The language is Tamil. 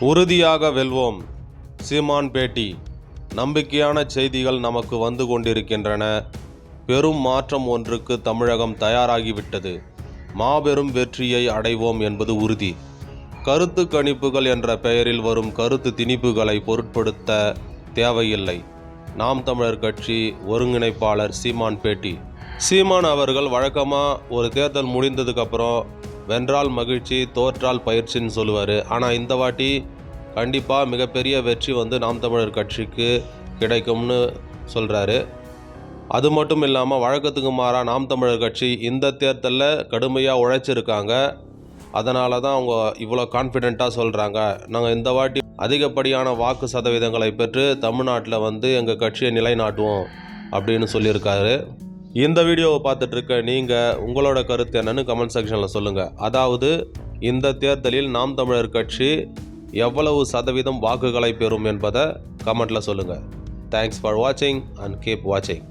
உறுதியாக வெல்வோம். சீமான் பேட்டி. நம்பிக்கையான செய்திகள் நமக்கு வந்து கொண்டிருக்கின்றன. பெரும் மாற்றம் ஒன்றுக்கு தமிழகம் தயாராகிவிட்டது. மாபெரும் வெற்றியை அடைவோம் என்பது உறுதி. கருத்து கணிப்புகள் என்ற பெயரில் வரும் கருத்து திணிப்புகளை பொருட்படுத்த தேவையில்லை. நாம் தமிழர் கட்சி ஒருங்கிணைப்பாளர் சீமான் பேட்டி. சீமான் அவர்கள் வழக்கமாக ஒரு தேர்தல் முடிந்ததுக்கப்புறம் வென்றால் மகிழ்ச்சி தோற்றால் பயிற்சின்னு சொல்லுவார். ஆனால் இந்த வாட்டி கண்டிப்பாக மிகப்பெரிய வெற்றி வந்து நாம் தமிழர் கட்சிக்கு கிடைக்கும்னு சொல்கிறாரு அது மட்டும் இல்லாமல் வழக்கத்துக்கு மாறாக நாம் தமிழர் கட்சி இந்த தேர்தலில் கடுமையாக உழைச்சிருக்காங்க. அதனால தான் அவங்க இவ்வளோ கான்ஃபிடெண்ட்டாக சொல்கிறாங்க நாங்கள் இந்த வாட்டி அதிகப்படியான வாக்கு சதவீதங்களை பெற்று தமிழ்நாட்டில் வந்து எங்கள் கட்சியை நிலைநாட்டுவோம் அப்படின்னு சொல்லியிருக்காரு. இந்த வீடியோவை பார்த்துட்ருக்க நீங்கள் உங்களோட கருத்து என்னன்னு கமெண்ட் செக்ஷனில் சொல்லுங்கள் அதாவது இந்த தேர்தலில் நாம் தமிழர் கட்சி எவ்வளவு சதவீதம் வாக்குகளை பெறும் என்பதை கமெண்ட்டில் சொல்லுங்கள் தேங்க்ஸ் ஃபார் வாட்சிங் அண்ட் கீப் வாட்சிங்